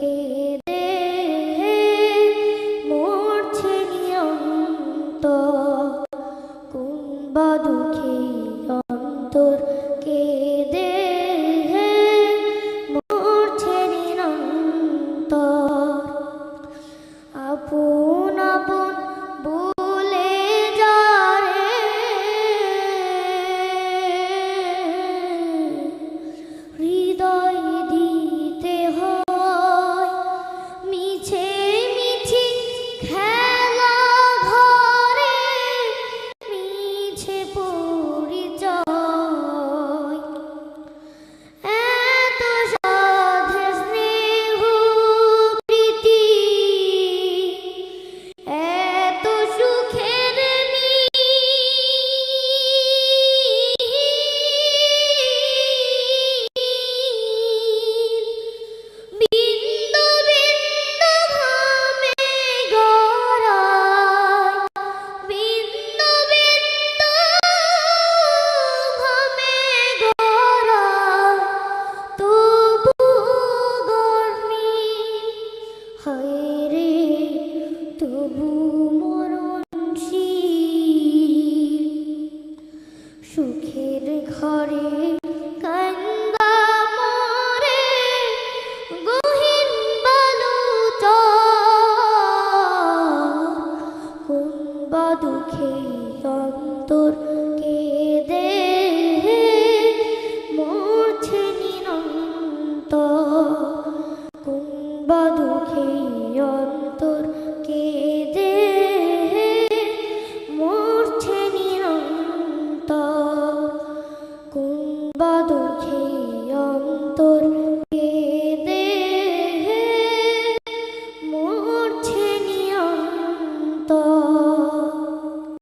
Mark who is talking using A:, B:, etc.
A: কেঁদে মরছে নিয়ন্ত কুম্বদু দুঃখে অন্তর